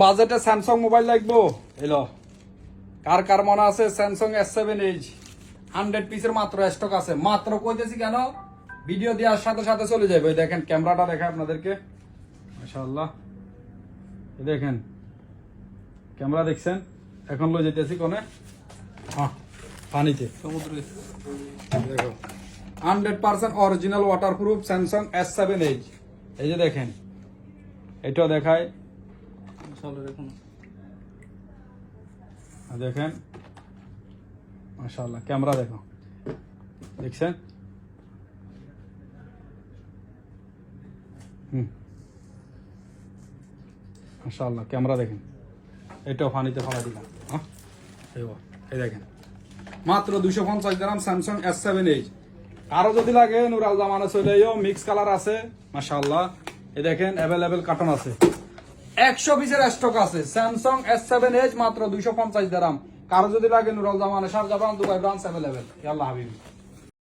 বাজেটে Samsung mobile লাগবো। এলো কার কার মনে আছে Samsung S seven H hundred পিসের মাত্র স্টক আছে। মাত্র কইতেছি কেন? ভিডিও দেওয়ার সাথে সাথে চলে যাবে। দেখেন ক্যামেরাটা দেখে আপনাদেরকে। মাশাআল্লাহ। এই দেখেন ক্যামেরা দেখছেন? এখন লো যেতেছি কোনে হ্যাঁ পানিতে। সমুদ্রে। দেখো। Hundred percent original waterproof Samsung S seven H এই যে দেখেন এটাও দেখায়। চলো দেখুন। দেখেন, মাশাআল্লাহ, ক্যামেরা দেখো। দেখছেন? হুম। মাশাআল্লাহ, ক্যামেরা দেখেন। এটাও পানিতে ফেলা দিলাম হ্যাঁ? এই দেখেন। মাত্র দুশো পঞ্চাশ gram Samsung S seven H আরও যদি লাগে, নুরাল জামানো চলে মিক্স কালার আছে, মাশাআল্লাহ। এই দেখেন অ্যাভেলেবেল কার্টন আছে। একশো পিসের স্টক আছে। স্যামসাং এস সেভেন এইচ মাত্র দুইশো পঞ্চাশ দাম কারও যদি লাগে Nural Zaman sir Japan Dubai branch available আল্লাহ হাবিবি।